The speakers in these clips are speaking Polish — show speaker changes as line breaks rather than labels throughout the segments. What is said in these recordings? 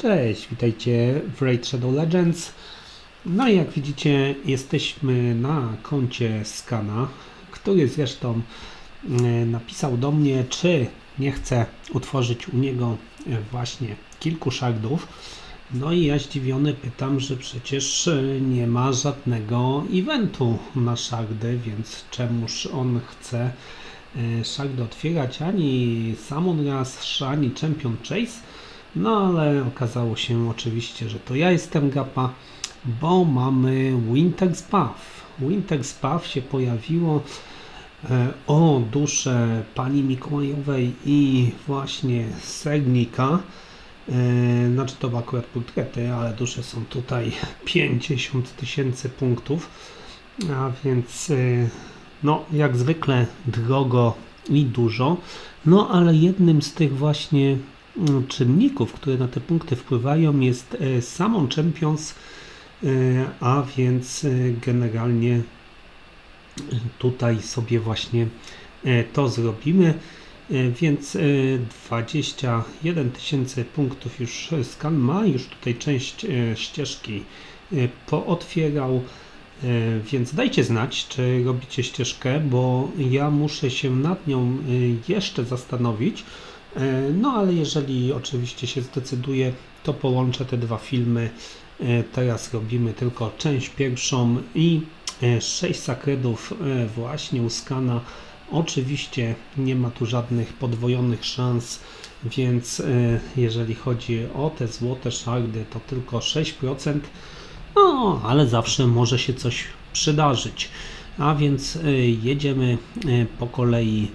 Cześć, witajcie w Raid Shadow Legends. No i jak widzicie, jesteśmy na koncie Skana, który zresztą e, napisał do mnie, czy nie chce utworzyć u niego e, właśnie kilku shardów. No i ja zdziwiony pytam, że przecież e, nie ma żadnego eventu na shardy, więc czemuż on chce shardy otwierać ani Summon Rush, ani Champion Chase. No ale okazało się oczywiście, że to ja jestem gapa, bo mamy Winter's Path. Winter's Path się pojawiło e, o duszę pani Mikołajowej i właśnie Sernika. E, Znaczy to akurat portrety, ale dusze są tutaj 50 tysięcy punktów, a więc e, no jak zwykle drogo i dużo. No ale jednym z tych właśnie czynników, które na te punkty wpływają jest e, Summon Champions, e, a więc e, generalnie tutaj sobie właśnie to zrobimy. Więc e, 21 tysięcy punktów już skan ma, już tutaj część ścieżki pootwierał. Więc dajcie znać, czy robicie ścieżkę, bo ja muszę się nad nią jeszcze zastanowić. E, No ale jeżeli oczywiście się zdecyduję, to połączę te dwa filmy. E, Teraz robimy tylko część pierwszą i 6 sakredów e, właśnie u skana. Oczywiście nie ma tu żadnych podwojonych szans, więc e, jeżeli chodzi o te złote szardy, to tylko 6%. No, ale zawsze może się coś przydarzyć. A więc e, jedziemy e, po kolei.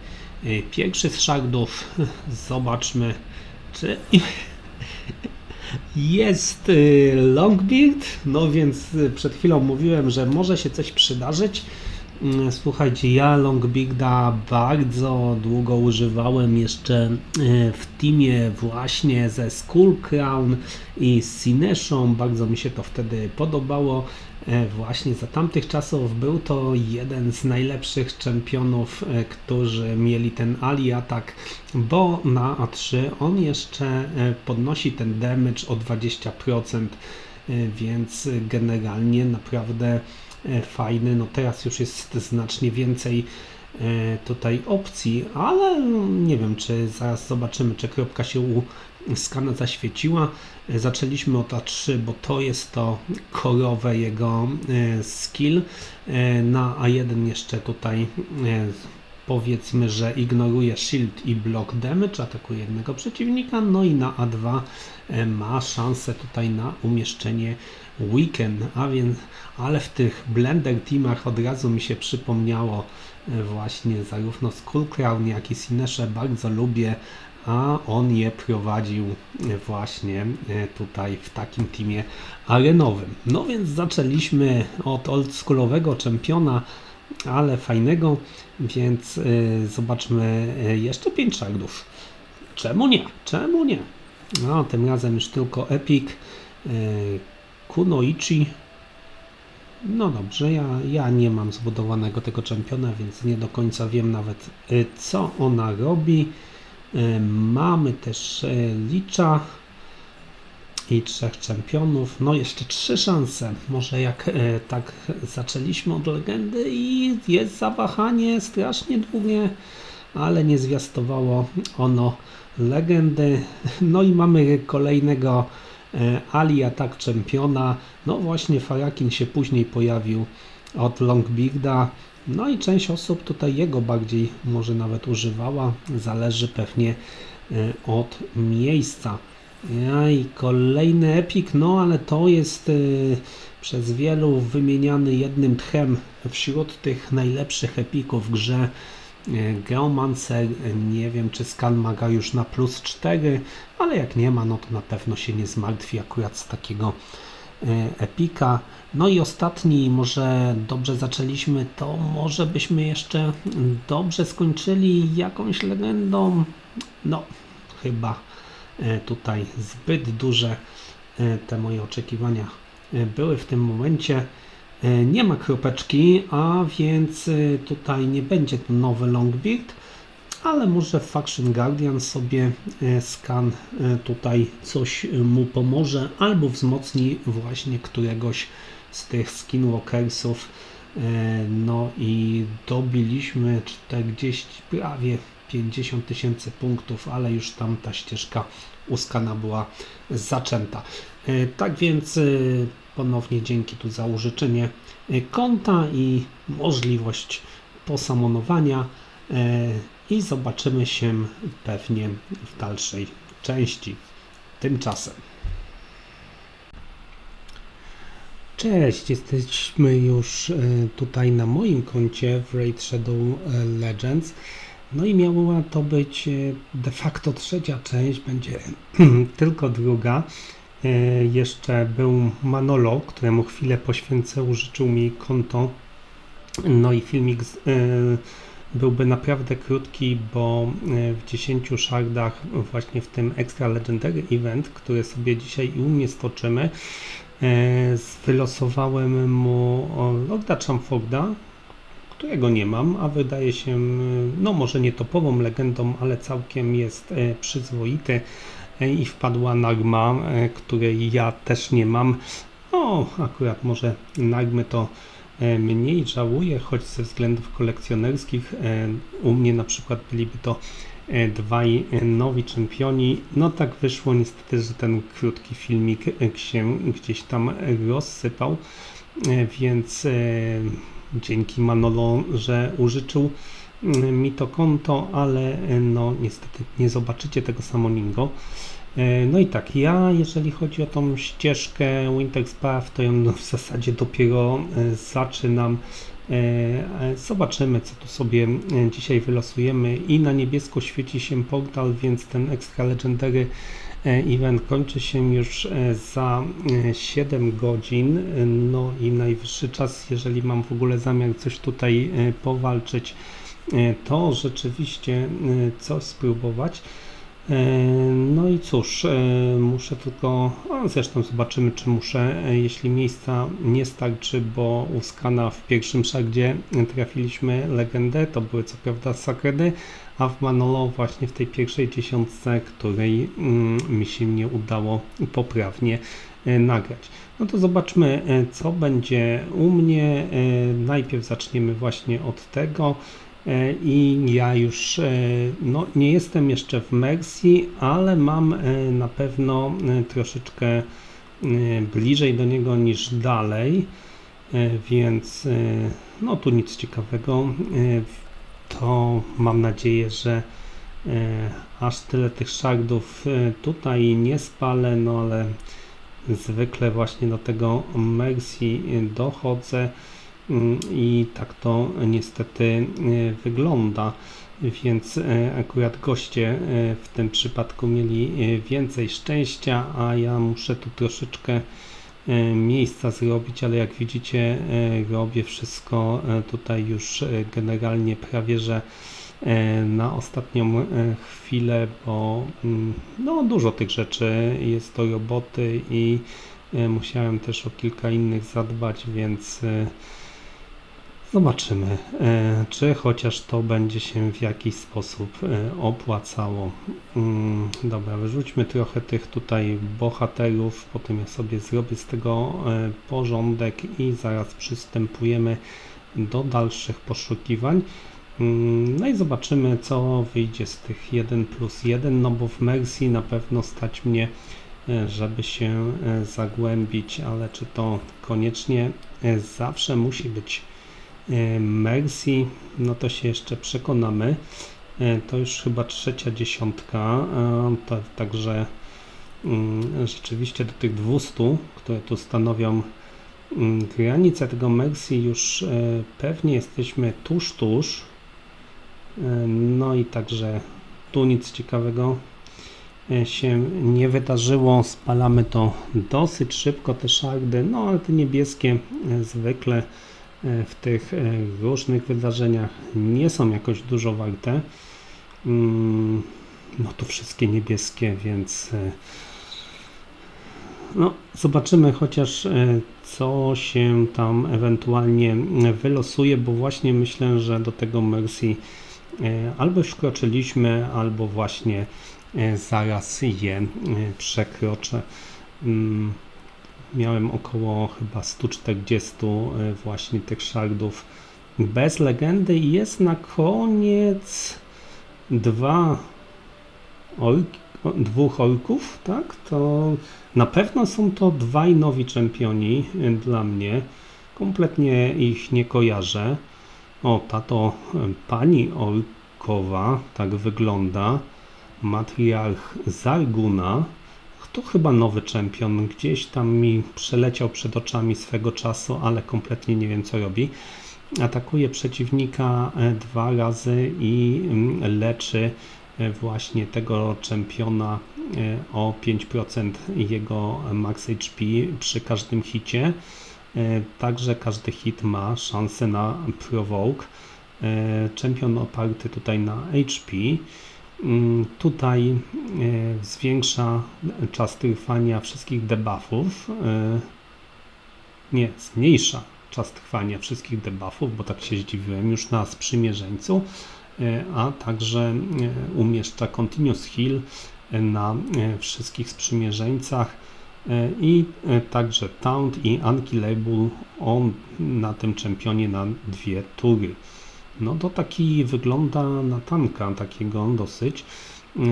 E, Pierwszy z szardów. Zobaczmy, czy jest y, Longbeard. No więc y, przed chwilą mówiłem, że może się coś przydarzyć. Mm, Słuchajcie, ja Longbearda bardzo długo używałem jeszcze y, w teamie właśnie ze Skull Crown i z Sineshą. Bardzo mi się to wtedy podobało. E, Właśnie za tamtych czasów był to jeden z najlepszych czempionów, e, którzy mieli ten Ali atak, bo na A3 on jeszcze e, podnosi ten damage o 20%, e, więc generalnie naprawdę e, fajny. No teraz już jest znacznie więcej e, tutaj opcji, ale no, nie wiem, czy zaraz zobaczymy, czy kropka się u skana zaświeciła. E, Zaczęliśmy od A3, bo to jest to korowe jego e, skill. E, Na A1 jeszcze tutaj e, powiedzmy, że ignoruje shield i block damage, atakuje jednego przeciwnika, no i na A2 e, ma szansę tutaj na umieszczenie weekend, a więc, ale w tych blender teamach od razu mi się przypomniało e, właśnie zarówno Skull Crown, jak i Sinesze bardzo lubię, a on je prowadził e, właśnie e, tutaj w takim teamie arenowym. No więc zaczęliśmy od oldschoolowego czempiona, ale fajnego, więc zobaczmy jeszcze 5 szardów. Czemu nie? Czemu nie? No, tym razem już tylko Epic, Kunoichi. No dobrze, ja, ja nie mam zbudowanego tego czempiona, więc nie do końca wiem nawet y, co ona robi. Y, Mamy też y, Licza i trzech czempionów. No jeszcze trzy szanse. Może jak tak zaczęliśmy od legendy i jest zawahanie strasznie długie, ale nie zwiastowało ono legendy. No i mamy kolejnego Ali Atak czempiona. No właśnie Farakin się później pojawił od Longbearda. No i część osób tutaj jego bardziej może nawet używała. Zależy pewnie e, od miejsca. I kolejny epik, no ale to jest y, przez wielu wymieniany jednym tchem wśród tych najlepszych epików w grze. Y, Geomancer, y, nie wiem czy skan ma go już na plus 4, ale jak nie ma, no to na pewno się nie zmartwi akurat z takiego y, epika. No i ostatni, może dobrze zaczęliśmy, to może byśmy jeszcze dobrze skończyli jakąś legendą. No, chyba e, tutaj zbyt duże e, te moje oczekiwania e, były w tym momencie. E, Nie ma kropeczki, a więc e, tutaj nie będzie to nowy Longbeard, ale może Faction Guardian sobie e, skan tutaj coś mu pomoże albo wzmocni właśnie któregoś z tych skinwalkersów. No i dobiliśmy 40, prawie 50 tysięcy punktów, ale już tam ta ścieżka u skana była zaczęta. Tak więc ponownie dzięki tu za użyczenie konta i możliwość posamonowania e, i zobaczymy się pewnie w dalszej części. Tymczasem. Cześć, jesteśmy już e, tutaj na moim koncie w Raid Shadow e, Legends. No i miała to być de facto trzecia część, będzie tylko druga. Jeszcze był Manolo, któremu chwilę poświęcę, użyczył mi konto. No i filmik z, y, byłby naprawdę krótki, bo e, w 10 shardach, właśnie w tym Extra Legendary Event, który sobie dzisiaj i u mnie stoczymy, wylosowałem mu Lorda Chamforda, którego nie mam, a wydaje się, no może nie topową legendą, ale całkiem jest przyzwoity i wpadła Nagma, której ja też nie mam. No, akurat może Nagmy to E, mniej żałuję, choć ze względów kolekcjonerskich e, u mnie na przykład byliby to e, dwaj nowi czempioni. No tak wyszło niestety, że ten krótki filmik się gdzieś tam rozsypał, więc dzięki Manolo, że użyczył mi to konto, ale no niestety nie zobaczycie tego samoningo. E, no i tak, ja jeżeli chodzi o tą ścieżkę Wintex Path, to ją w zasadzie dopiero e, zaczynam. E, zobaczymy, co tu sobie dzisiaj wylosujemy. I na niebiesko świeci się portal, więc ten Extra Legendary event kończy się już za 7 godzin. No i najwyższy czas, jeżeli mam w ogóle zamiar coś tutaj powalczyć, to rzeczywiście coś spróbować. E, no i cóż, e, muszę tylko, zresztą zobaczymy, czy muszę, e, jeśli miejsca nie starczy, bo u Skana w pierwszym szagdzie trafiliśmy legendę, to były co prawda sakredy, a w Manolo właśnie w tej pierwszej dziesiątce, której mm, mi się nie udało poprawnie nagrać. No to zobaczmy, co będzie u mnie. Najpierw zaczniemy właśnie od tego. E, i ja już e, no, nie jestem jeszcze w Mercy, ale mam e, na pewno troszeczkę bliżej do niego niż dalej, więc no tu nic ciekawego. To mam nadzieję, że aż tyle tych szardów tutaj nie spalę, no ale zwykle właśnie do tego Mercy dochodzę. Mm, i tak to niestety e, wygląda. Więc e, akurat goście e, w tym przypadku mieli więcej szczęścia, a ja muszę tu troszeczkę miejsca zrobić, ale jak widzicie robię wszystko tutaj już generalnie prawie, że na ostatnią chwilę, bo mm, no, dużo tych rzeczy jest do roboty i musiałem też o kilka innych zadbać, więc Zobaczymy, e, czy chociaż to będzie się w jakiś sposób e, opłacało. Mm, dobra, wyrzućmy trochę tych tutaj bohaterów, potem ja sobie zrobię z tego e, porządek i zaraz przystępujemy do dalszych poszukiwań. Mm, no i zobaczymy, co wyjdzie z tych 1 plus 1, no bo w Mercy na pewno stać mnie, żeby się zagłębić, ale czy to koniecznie zawsze musi być Mercy, no to się jeszcze przekonamy. E, to już chyba trzecia dziesiątka, to, także mm, rzeczywiście do tych 200, które tu stanowią mm, granicę tego Mercy już e, pewnie jesteśmy tuż, tuż. No i także tu nic ciekawego się nie wydarzyło. Spalamy to dosyć szybko, te szardy, no ale te niebieskie zwykle E, w tych e, różnych wydarzeniach nie są jakoś dużo warte. Mm, no to wszystkie niebieskie, więc e, no, zobaczymy chociaż co się tam ewentualnie wylosuje, bo właśnie myślę, że do tego Mercy e, albo wkroczyliśmy, albo właśnie e, zaraz je e, przekroczę. Miałem około chyba 140 właśnie tych shardów bez legendy i jest na koniec dwa orki, dwóch orków, tak? To na pewno są to dwaj nowi czempioni dla mnie. Kompletnie ich nie kojarzę. O, tato pani orkowa, tak wygląda. Matriarch Zarguna. To chyba nowy czempion. Gdzieś tam mi przeleciał przed oczami swego czasu, ale kompletnie nie wiem co robi. Atakuje przeciwnika e, dwa razy i mm, leczy e, właśnie tego czempiona e, o 5% jego max HP przy każdym hicie. Także każdy hit ma szansę na provoke. Czempion oparty tutaj na HP. Mm, tutaj zwiększa czas trwania wszystkich debuffów. Nie, zmniejsza czas trwania wszystkich debuffów, bo tak się zdziwiłem już na sprzymierzeńcu, e, a także e, umieszcza Continuous Heal e, na wszystkich sprzymierzeńcach i także Taunt i Unkillable on na tym czempionie na dwie tury. No to taki wygląda na tanka, takiego dosyć.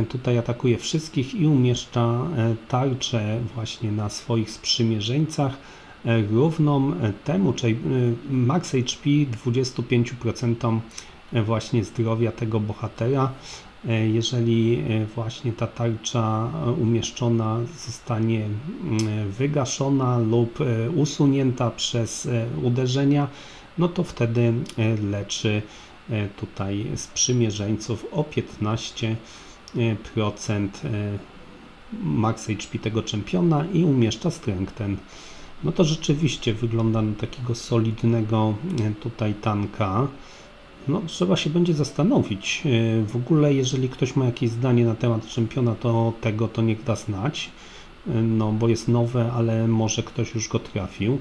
Tutaj atakuje wszystkich i umieszcza tarczę właśnie na swoich sprzymierzeńcach równą temu, czyli max HP 25% właśnie zdrowia tego bohatera. Jeżeli właśnie ta tarcza umieszczona zostanie wygaszona lub usunięta przez uderzenia, no to wtedy leczy tutaj sprzymierzeńców o 15% max HP tego czempiona i umieszcza ten no to rzeczywiście wygląda na takiego solidnego e, tutaj tanka. No, trzeba się będzie zastanowić. E, w ogóle, jeżeli ktoś ma jakieś zdanie na temat czempiona, to tego to niech da znać. E, no, bo jest nowe, ale może ktoś już go trafił.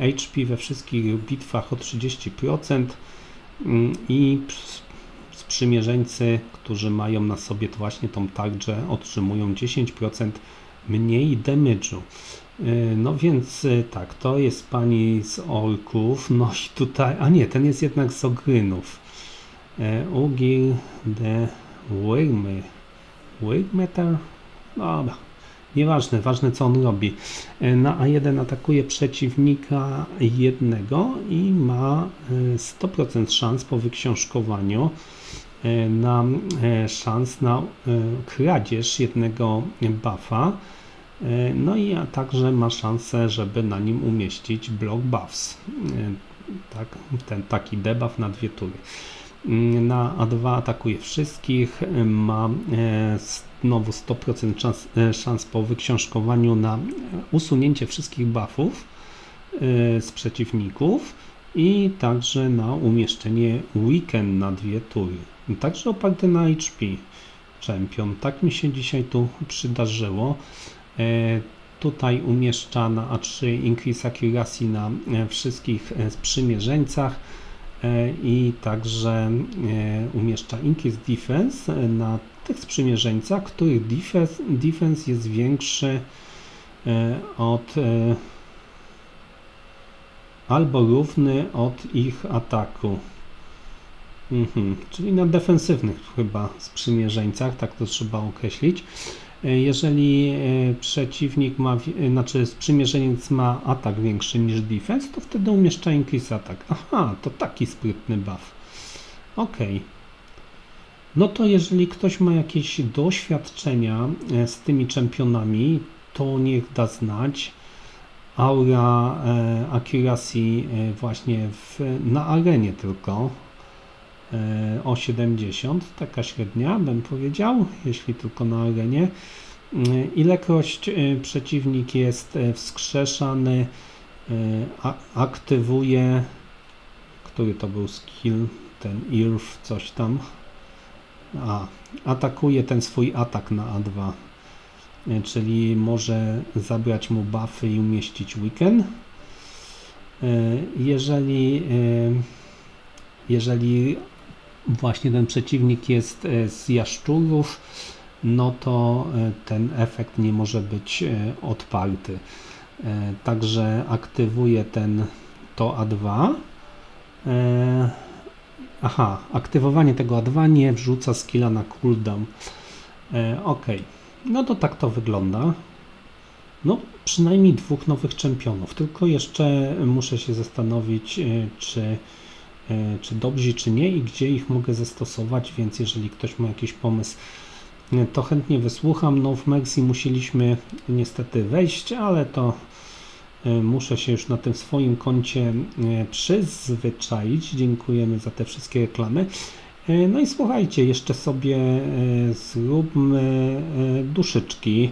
HP we wszystkich bitwach o 30% mm, i sprzymierzeńcy, którzy mają na sobie to właśnie tą tarczę, otrzymują 10% mniej damage'u. E, no więc e, tak, to jest pani z orków, no i tutaj, a nie, ten jest jednak z ogrynów. E, Ugil de Wyrmy. Wyrmeter? Dobra, nieważne, ważne co on robi. Na A1 atakuje przeciwnika jednego i ma 100% szans po wyksiążkowaniu na szans na kradzież jednego buffa E, no i także ma szansę, żeby na nim umieścić block buffs. E, tak, ten taki debuff na dwie tury. Mm, na A2 atakuje wszystkich, ma e, znowu 100% szans, szans po wyksiążkowaniu na usunięcie wszystkich buffów z przeciwników i także na umieszczenie weekend na dwie tury. Także oparte na HP Champion. Tak mi się dzisiaj tu przydarzyło. E, tutaj umieszcza na A3 Increase Accuracy na e, wszystkich e, sprzymierzeńcach i także umieszcza Increase Defense na tych sprzymierzeńcach, których defense, defense jest większy od albo równy od ich ataku. Mhm. Czyli na defensywnych chyba sprzymierzeńcach, tak to trzeba określić. E, jeżeli e, przeciwnik ma, e, znaczy sprzymierzeniec ma atak większy niż defense, to wtedy umieszcza increase atak. Aha, to taki sprytny buff. Ok. No to jeżeli ktoś ma jakieś doświadczenia z tymi czempionami, to niech da znać. Aura e, accuracy właśnie w, na arenie tylko o 70, taka średnia bym powiedział, jeśli tylko na arenie. E, ilekroć e, przeciwnik jest wskrzeszany, aktywuje, który to był skill, ten IRF, coś tam, a, atakuje ten swój atak na A2, czyli może zabrać mu buffy i umieścić weekend. Jeżeli jeżeli właśnie ten przeciwnik jest e, z jaszczurów, no to e, ten efekt nie może być e, odparty. Także aktywuję ten to A2. Aha, aktywowanie tego A2 nie wrzuca skilla na cooldown. Ok, no to tak to wygląda. No, przynajmniej dwóch nowych czempionów, tylko jeszcze muszę się zastanowić, czy czy dobrzy, czy nie i gdzie ich mogę zastosować, więc jeżeli ktoś ma jakiś pomysł, e, to chętnie wysłucham. No w Mercy musieliśmy niestety wejść, ale to e, muszę się już na tym swoim koncie przyzwyczaić. Dziękujemy za te wszystkie reklamy. No i słuchajcie, jeszcze sobie zróbmy duszyczki.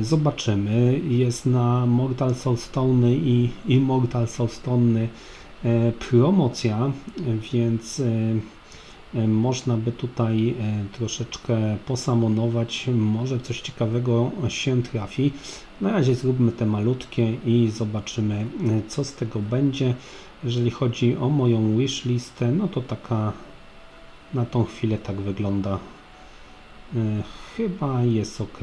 Zobaczymy. Jest na Mortal Soulstone i Immortal Soulstone E, promocja, więc e, e, można by tutaj troszeczkę posamonować, może coś ciekawego się trafi. Na razie zróbmy te malutkie i zobaczymy co z tego będzie. Jeżeli chodzi o moją wishlistę, no to taka na tą chwilę tak wygląda. Chyba jest ok.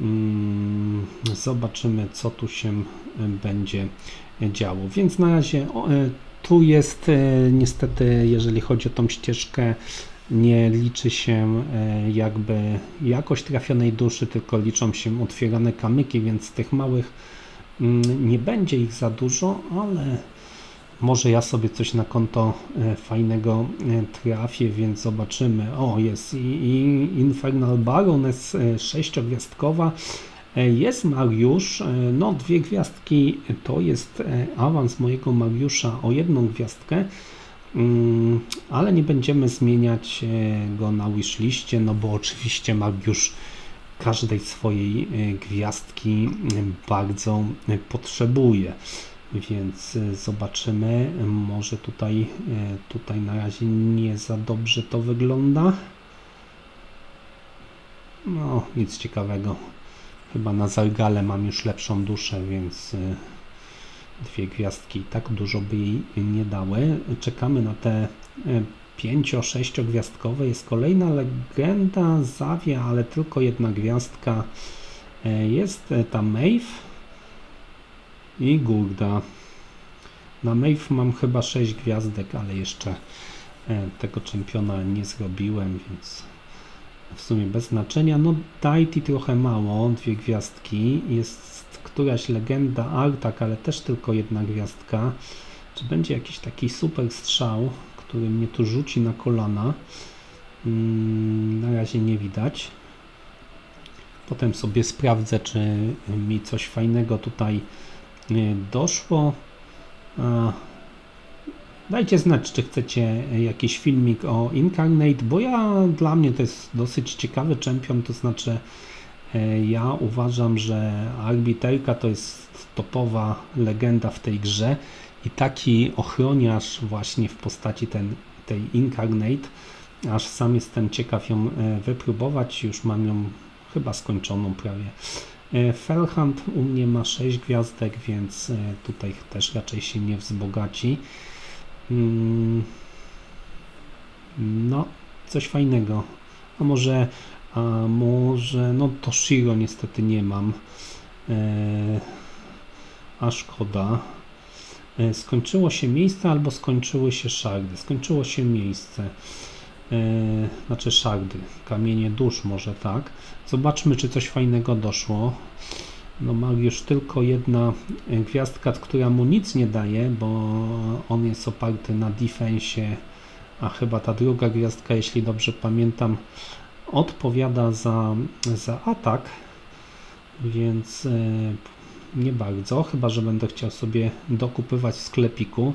Mm, zobaczymy co tu się będzie działo. Więc na razie e, tu jest e, niestety, jeżeli chodzi o tą ścieżkę, nie liczy się jakby jakość trafionej duszy, tylko liczą się otwierane kamyki, więc tych małych mm, nie będzie ich za dużo, ale może ja sobie coś na konto fajnego trafię, więc zobaczymy. O, jest Infernal Baroness sześciogwiazdkowa E, jest Mariusz, e, no dwie gwiazdki to jest e, awans mojego Mariusza o jedną gwiazdkę, mm, ale nie będziemy zmieniać go na wishliście, no bo oczywiście Mariusz każdej swojej gwiazdki bardzo potrzebuje. Więc zobaczymy, może tutaj, tutaj na razie nie za dobrze to wygląda. No, nic ciekawego. Chyba na Zargale mam już lepszą duszę, więc y, dwie gwiazdki tak dużo by jej nie dały. Czekamy na te y, pięcio, sześciogwiazdkowe. Jest kolejna legenda Zawia, ale tylko jedna gwiazdka. Jest ta Maeve i Gurda. Na Maeve mam chyba 6 gwiazdek, ale jeszcze tego czempiona nie zrobiłem, więc w sumie bez znaczenia. No Daiti trochę mało, dwie gwiazdki. Jest któraś legenda Artak, ale też tylko jedna gwiazdka. Czy będzie jakiś taki super strzał, który mnie tu rzuci na kolana? Hmm, na razie nie widać. Potem sobie sprawdzę, czy mi coś fajnego tutaj e, doszło. Dajcie znać, czy chcecie jakiś filmik o Incarnate, bo ja dla mnie to jest dosyć ciekawy czempion, to znaczy e, ja uważam, że Arbiterka to jest topowa legenda w tej grze i taki ochroniarz właśnie w postaci ten, tej Incarnate, aż sam jestem ciekaw ją e, wypróbować, już mam ją chyba skończoną prawie. E, Felhand u mnie ma 6 gwiazdek, więc tutaj też raczej się nie wzbogaci. Mm, no, coś fajnego. A może, a może, no to Shiro niestety nie mam. E, a szkoda. E, skończyło się miejsce albo skończyły się szardy. Skończyło się miejsce. E, znaczy szardy. Kamienie dusz może tak. Zobaczmy, czy coś fajnego doszło. No ma już tylko jedna gwiazdka, która mu nic nie daje, bo on jest oparty na defensie, a chyba ta druga gwiazdka, jeśli dobrze pamiętam, odpowiada za, za atak, więc e, nie bardzo, chyba że będę chciał sobie dokupywać w sklepiku.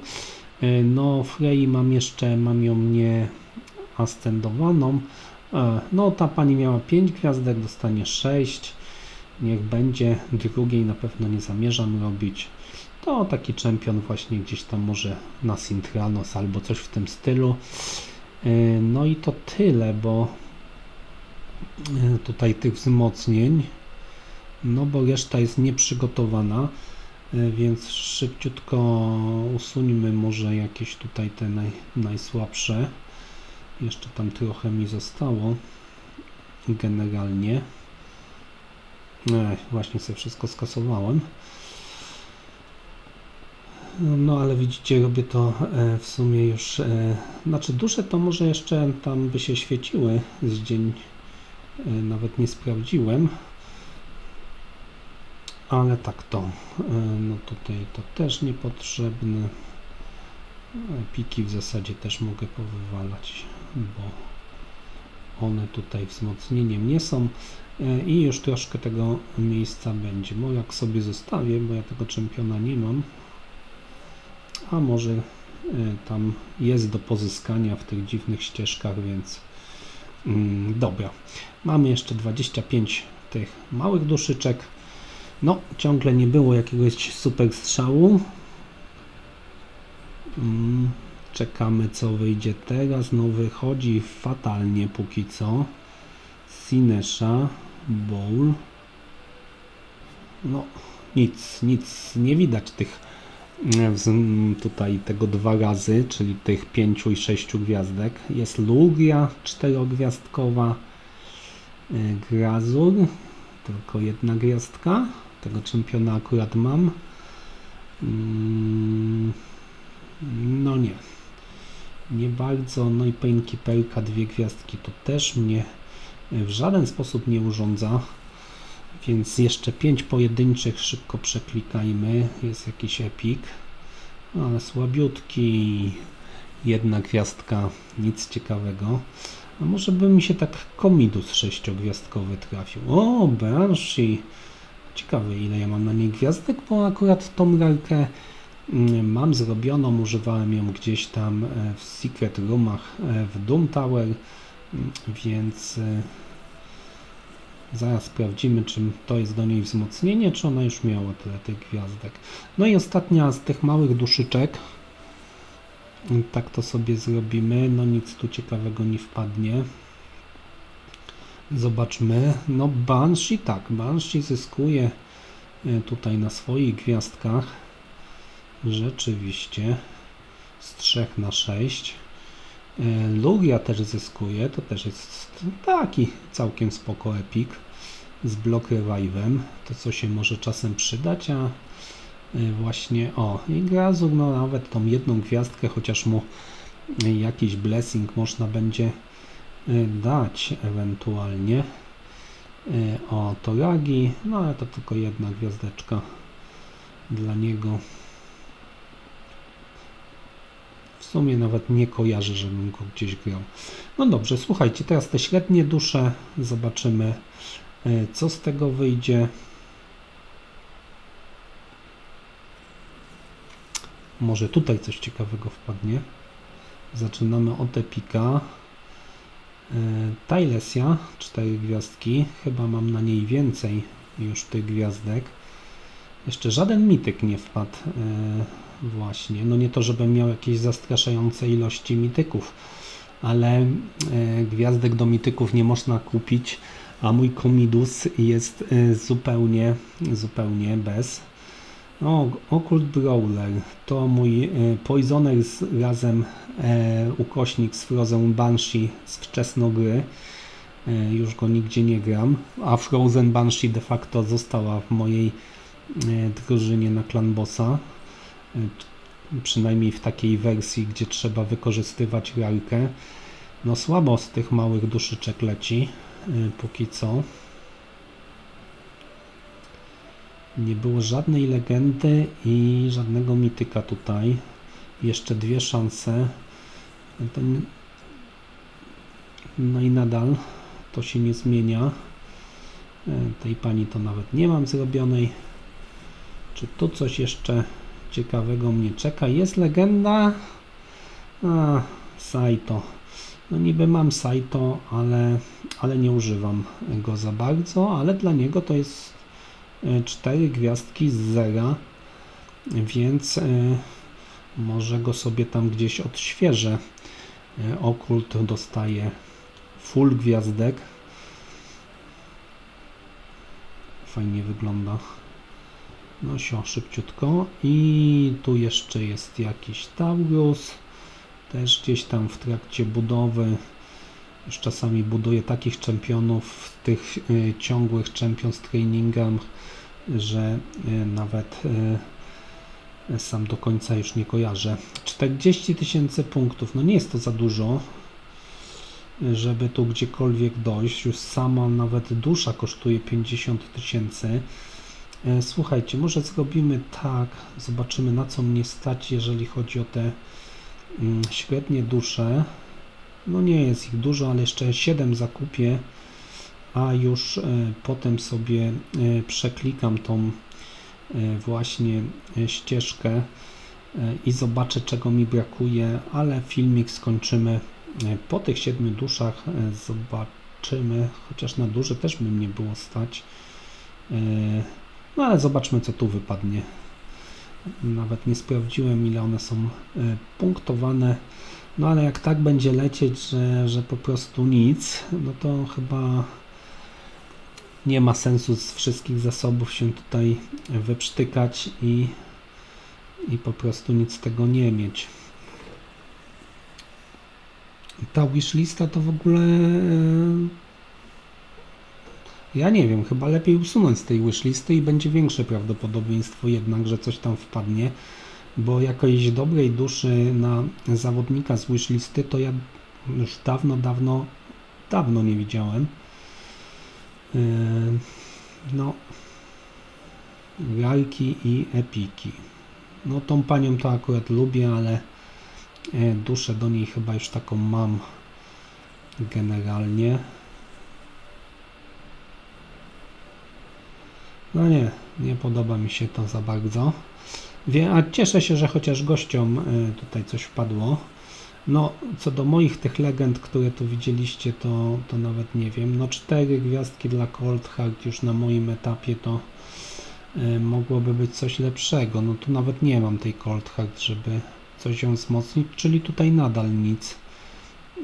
E, no, Frey mam jeszcze, mam ją nie ascendowaną. E, no, ta pani miała 5 gwiazdek, dostanie 6 niech będzie. Drugiej na pewno nie zamierzam robić. To taki czempion właśnie gdzieś tam może na Sintranos albo coś w tym stylu. E, no i to tyle, bo e, tutaj tych wzmocnień, no bo reszta jest nieprzygotowana, więc szybciutko usuńmy może jakieś tutaj te naj, najsłabsze. Jeszcze tam trochę mi zostało. Generalnie. Ech, właśnie sobie wszystko skasowałem. No ale widzicie, robię to e, w sumie już, e, znaczy dusze to może jeszcze tam by się świeciły z dzień, e, nawet nie sprawdziłem, ale tak to, e, no tutaj to też niepotrzebne, E, piki w zasadzie też mogę powywalać, bo one tutaj wzmocnieniem nie są E, i już troszkę tego miejsca będzie, bo jak sobie zostawię, bo ja tego czempiona nie mam, a może y, tam jest do pozyskania w tych dziwnych ścieżkach, więc mm, dobra. Mamy jeszcze 25 tych małych duszyczek. No, ciągle nie było jakiegoś super strzału. Mm, czekamy co wyjdzie teraz. No wychodzi fatalnie póki co. Sinesha, Bowl. No, nic, nic nie widać tych z- tutaj tego dwa razy, czyli tych pięciu i sześciu gwiazdek. Jest Lugia czterogwiazdkowa, y, Grazur, tylko jedna gwiazdka. Tego czempiona akurat mam. Mm, No nie. Nie bardzo. No i Painkeeperka dwie gwiazdki to też mnie w żaden sposób nie urządza. Więc jeszcze pięć pojedynczych szybko przeklikajmy. Jest jakiś epik. Ale słabiutki. Jedna gwiazdka, nic ciekawego. A może by mi się tak komidus sześciogwiazdkowy trafił. O, Banshee. Ciekawe ile ja mam na niej gwiazdek, bo akurat tą lalkę mam zrobioną, używałem ją gdzieś tam e, w Secret Roomach e, w Doom Tower, mm, więc e, Zaraz sprawdzimy, czy to jest do niej wzmocnienie, czy ona już miała tyle tych gwiazdek. No i ostatnia z tych małych duszyczek. Tak to sobie zrobimy. No nic tu ciekawego nie wpadnie. Zobaczmy. No Banshee tak. Banshee zyskuje tutaj na swoich gwiazdkach. Rzeczywiście. Z 3 na 6. E, Lugia też zyskuje, to też jest taki całkiem spoko epik z Block Revive'em, to co się może czasem przydać, a e, właśnie o i Grazur no nawet tą jedną gwiazdkę, chociaż mu jakiś blessing można będzie e, dać ewentualnie. O Toragi, no ale to tylko jedna gwiazdeczka dla niego. W sumie nawet nie kojarzę, żebym go gdzieś grał. No dobrze, słuchajcie, teraz te średnie dusze. Zobaczymy, e, co z tego wyjdzie. Może tutaj coś ciekawego wpadnie. Zaczynamy od Epika. E, Tylesia, 4 gwiazdki. Chyba mam na niej więcej już tych gwiazdek. Jeszcze żaden mityk nie wpadł. Właśnie. No nie to, żebym miał jakieś zastraszające ilości mityków, ale e, gwiazdek do mityków nie można kupić, a mój komidus jest e, zupełnie, zupełnie bez. O, Occult Brawler to mój e, Poisoner z, razem e, ukośnik z Frozen Banshee z wczesnogry. E, już go nigdzie nie gram, a Frozen Banshee de facto została w mojej e, drużynie na Clan Bossa. E, przynajmniej w takiej wersji, gdzie trzeba wykorzystywać lalkę. No słabo z tych małych duszyczek leci, y, póki co. Nie było żadnej legendy i żadnego mityka tutaj. Jeszcze dwie szanse. No i nadal to się nie zmienia. Y, Tej pani to nawet nie mam zrobionej. Czy tu coś jeszcze ciekawego mnie czeka. Jest legenda. A, Saito. No niby mam Saito, ale, ale nie używam go za bardzo, ale dla niego to jest e, cztery gwiazdki z zera, więc e, może go sobie tam gdzieś odświeżę. E, Okult dostaje full gwiazdek. Fajnie wygląda. No sio, szybciutko. I tu jeszcze jest jakiś Taurus. Też gdzieś tam w trakcie budowy już czasami buduję takich czempionów w tych y, ciągłych Champions Trainingach, że y, nawet y, sam do końca już nie kojarzę. 40 tysięcy punktów, no nie jest to za dużo, żeby tu gdziekolwiek dojść. Już sama nawet dusza kosztuje 50 tysięcy. E, Słuchajcie, może zrobimy tak, zobaczymy na co mnie stać, jeżeli chodzi o te mm, średnie dusze. No nie jest ich dużo, ale jeszcze 7 zakupię, a już e, potem sobie e, przeklikam tą właśnie ścieżkę i zobaczę czego mi brakuje, ale filmik skończymy po tych 7 duszach. Zobaczymy, chociaż na duże też by mnie było stać. No ale zobaczmy co tu wypadnie. Nawet nie sprawdziłem ile one są e, punktowane. No ale jak tak będzie lecieć, że, że po prostu nic, no to chyba nie ma sensu z wszystkich zasobów się tutaj wyprztykać i, i po prostu nic z tego nie mieć. Ta wishlista to w ogóle e, ja nie wiem, chyba lepiej usunąć z tej wishlisty i będzie większe prawdopodobieństwo jednak, że coś tam wpadnie, bo jakiejś dobrej duszy na zawodnika z wishlisty to ja już dawno, dawno, dawno nie widziałem. Yy, No, Rarki i Epiki. No tą panią to akurat lubię, ale e, duszę do niej chyba już taką mam generalnie. No nie, nie podoba mi się to za bardzo. Wie, a cieszę się, że chociaż gościom y, tutaj coś wpadło. No, co do moich tych legend, które tu widzieliście, to, to nawet nie wiem. No, cztery gwiazdki dla Cold Heart już na moim etapie to y, mogłoby być coś lepszego. No, tu nawet nie mam tej Cold Heart, żeby coś ją wzmocnić, czyli tutaj nadal nic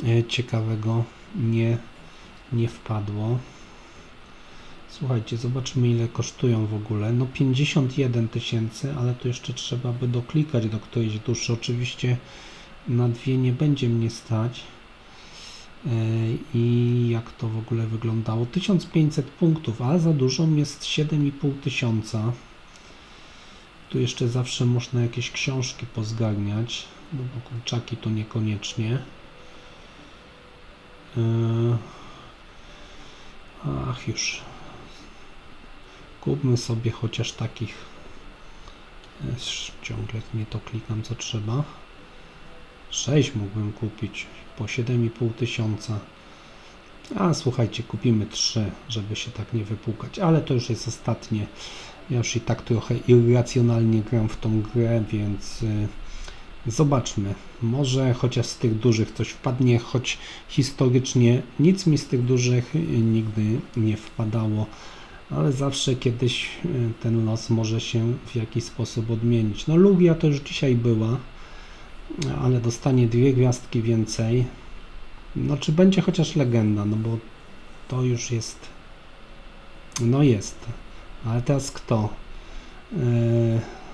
y, ciekawego nie, nie wpadło. Słuchajcie, zobaczmy ile kosztują w ogóle. No 51 tysięcy, ale tu jeszcze trzeba by doklikać do którejś duszy. Oczywiście na dwie nie będzie mnie stać. Yy, I jak to w ogóle wyglądało? 1500 punktów, a za dużą jest 7,5 tysiąca. Tu jeszcze zawsze można jakieś książki pozgarniać, no bo kurczaki to niekoniecznie. Yy. Ach, już Kupmy sobie chociaż takich. Ciągle nie to klikam co trzeba. 6 mógłbym kupić po 7,5 tysiąca. A słuchajcie, kupimy 3, żeby się tak nie wypłukać, ale to już jest ostatnie. Ja już i tak trochę irracjonalnie gram w tą grę, więc y, zobaczmy. Może chociaż z tych dużych coś wpadnie, choć historycznie nic mi z tych dużych y, nigdy nie wpadało ale zawsze kiedyś y, ten los może się w jakiś sposób odmienić. No Lugia to już dzisiaj była, ale dostanie dwie gwiazdki więcej. No czy będzie chociaż legenda, no bo to już jest, no jest, ale teraz kto? Yy,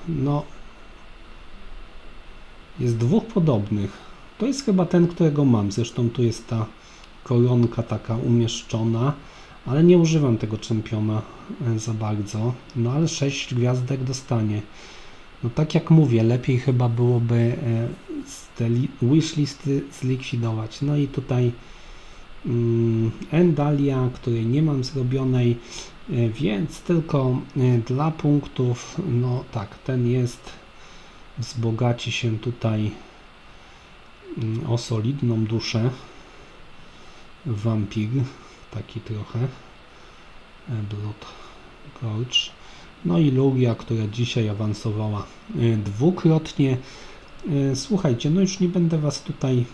no jest dwóch podobnych. To jest chyba ten, którego mam. Zresztą tu jest ta koronka taka umieszczona ale nie używam tego czempiona e, za bardzo. No ale 6 gwiazdek dostanie. No tak jak mówię, lepiej chyba byłoby e, z te li- wishlisty zlikwidować. No i tutaj mm, Endalia, której nie mam zrobionej, e, więc tylko dla punktów, no tak, ten jest, wzbogaci się tutaj mm, o solidną duszę. Wampir taki trochę e, Blood Gorge. No i Lugia, która dzisiaj awansowała e, dwukrotnie. E, Słuchajcie, no już nie będę Was tutaj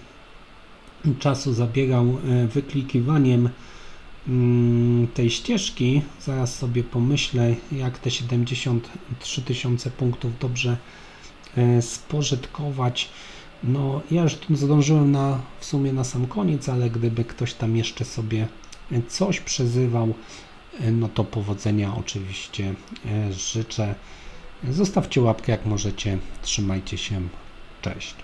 czasu zabierał wyklikiwaniem mm, tej ścieżki. Zaraz sobie pomyślę, jak te 73 tysiące punktów dobrze spożytkować. No, ja już zdążyłem na, w sumie na sam koniec, ale gdyby ktoś tam jeszcze sobie coś przezywał, no to powodzenia oczywiście e, życzę. Zostawcie łapkę jak możecie. Trzymajcie się. Cześć.